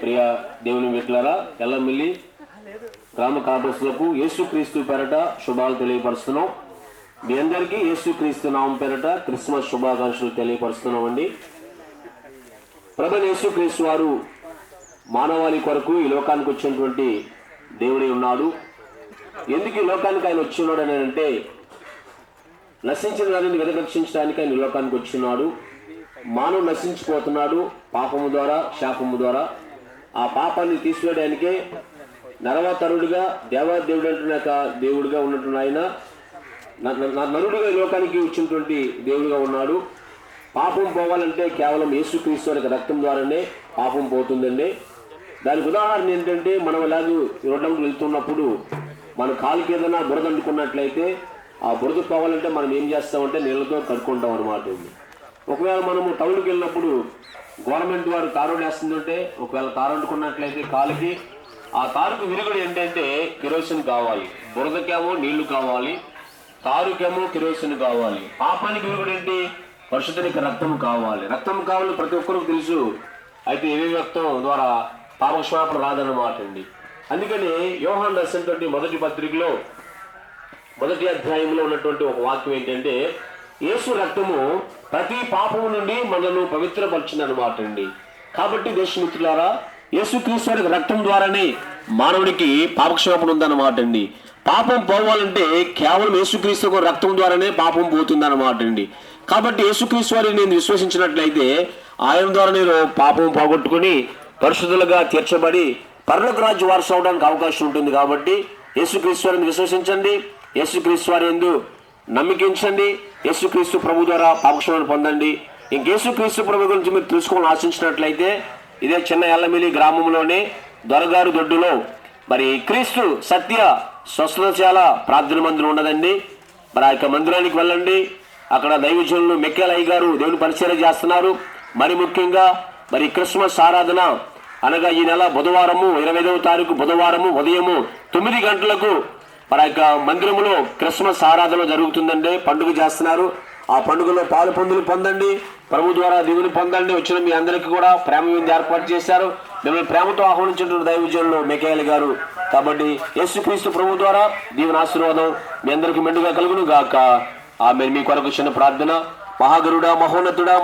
ప్రియ దేవుని బిడ్డలారా ఎల్లమిల్లి గ్రామ కాపసులకు యేసుక్రీస్తు పేరట శుభాలు తెలియపరుస్తున్నాం. మీ అందరికీ యేసుక్రీస్తు నామం పేరట క్రిస్మస్ శుభాకాంక్షలు తెలియపరుస్తున్నామండి. ప్రభు యేసుక్రీస్తు వారు మానవాళి కొరకు ఈ లోకానికి వచ్చినటువంటి దేవుడే ఉన్నాడు. ఎందుకు ఈ లోకానికి ఆయన వచ్చినాడు అని అంటే నశించిన వారిని వెదరక్షించడానికి ఆయన ఈ లోకానికి వచ్చినాడు మానవుడు నశించిపోతున్నాడు పాపము ద్వారా శాపము ద్వారా. ఆ పాపాన్ని తీసివేయడానికే నరవతరుడుగా దేవాదేవుడు అంటున్న దేవుడిగా ఉన్నటువంటి ఆయన నరుడుగా లోకానికి వచ్చినటువంటి దేవుడిగా ఉన్నాడు. పాపం పోవాలంటే కేవలం యేసుక్రీస్తు యొక్క రక్తం ద్వారానే పాపం పోతుందండి. దానికి ఉదాహరణ ఏంటంటే మనం ఇలాగ రోడ్డంకి వెళ్తున్నప్పుడు మన కాలుకి ఏదైనా బురద అంటుకున్నట్లయితే ఆ బురద పోవాలంటే మనం ఏం చేస్తామంటే నీళ్ళతో కడుక్కుంటాం అనమాట ఒకవేళ మనము టౌన్కి వెళ్ళినప్పుడు గవర్నమెంట్ వారు తారు వేస్తుందంటే ఒకవేళ తారు అంటుకున్నట్లయితే కాలుకి ఆ తారుకు విరుగుడు ఏంటంటే కిరోసిన్ కావాలి. బురదకేమో నీళ్ళు కావాలి తారుకేమో కిరోసిన్ కావాలి. పాపానికి విరుగుడు ఏంటి? పరిశుద్ధునికి రక్తం కావాలి. రక్తం కావాలి ప్రతి ఒక్కరికి తెలుసు. అయితే ఏవే రక్తం ద్వారా పాపక్షమాపణ రాదన్నమాట అండి. అందుకని యోహాన్ రాసినటువంటి మొదటి పత్రికలో మొదటి అధ్యాయంలో ఉన్నటువంటి ఒక వాక్యం ఏంటంటే యేసు రక్తము ప్రతి పాపము నుండి మనను పవిత్రపరిచిందనమాట అండి కాబట్టి దేశమిత్రులారా యేసుక్రీస్తు రక్తం ద్వారానే మానవుడికి పాపక్షేపణ ఉందన్నమాట అండి పాపం పోవాలంటే కేవలం యేసుక్రీస్తు రక్తం ద్వారానే పాపం పోతుందన్నమాట అండి కాబట్టి యేసుక్రీస్తు వారిని నేను విశ్వసించినట్లయితే ఆయన ద్వారా నేను పాపం పోగొట్టుకుని పరిశుద్ధులుగా తీర్చబడి పరలోక రాజ్య వారసు అవడానికి అవకాశం ఉంటుంది కాబట్టి యేసుక్రీస్తు వారిని విశ్వసించండి. యేసుక్రీస్తు వారి ఎందు నమ్మికించండి. యేసుక్రీస్తు ప్రభు ద్వారా పాపక్షమాన్ని పొందండి. ఇంక యేసుక్రీస్తు ప్రభు గురించి మీరు తెలుసుకోవాలని ఆశించినట్లయితే ఇదే చిన్న ఎల్లమిలి గ్రామంలోనే దొరగారు దొడ్డులో మరి క్రీస్తు సత్య స్వస్థతశాల ప్రార్థన మందిరం ఉన్నదండి. మరి ఆ యొక్క మందిరానికి వెళ్ళండి. అక్కడ దైవజనులు మెక్కేలయ్య గారు దేవుని పరిచయం చేస్తున్నారు. మరి ముఖ్యంగా మరి క్రిస్మస్ ఆరాధన అనగా ఈ నెల బుధవారము ఇరవై ఐదవ తారీఖు బుధవారము ఉదయము తొమ్మిది గంటలకు మన యొక్క మందిరములో క్రిస్మస్ ఆరాధన జరుగుతుందండి పండుగ చేస్తున్నారు. ఆ పండుగలో పాలు పొందులు పొందండి ప్రభు ద్వారా దేవుని పొందండి. వచ్చిన మీ అందరికీ కూడా ప్రేమ విందు ఏర్పాటు చేశారు. మిమ్మల్ని ప్రేమతో ఆహ్వానించిన దైవజనులు మెకేయల్ గారు. కాబట్టి యేసుక్రీస్తు ప్రభు ద్వారా దీవెన ఆశీర్వాదం మీ అందరికీ మెండుగా కలుగును గాక ఆమె మీ కొరకు చిన్న ప్రార్థన. మహాగురుడా మహోన్నతుడా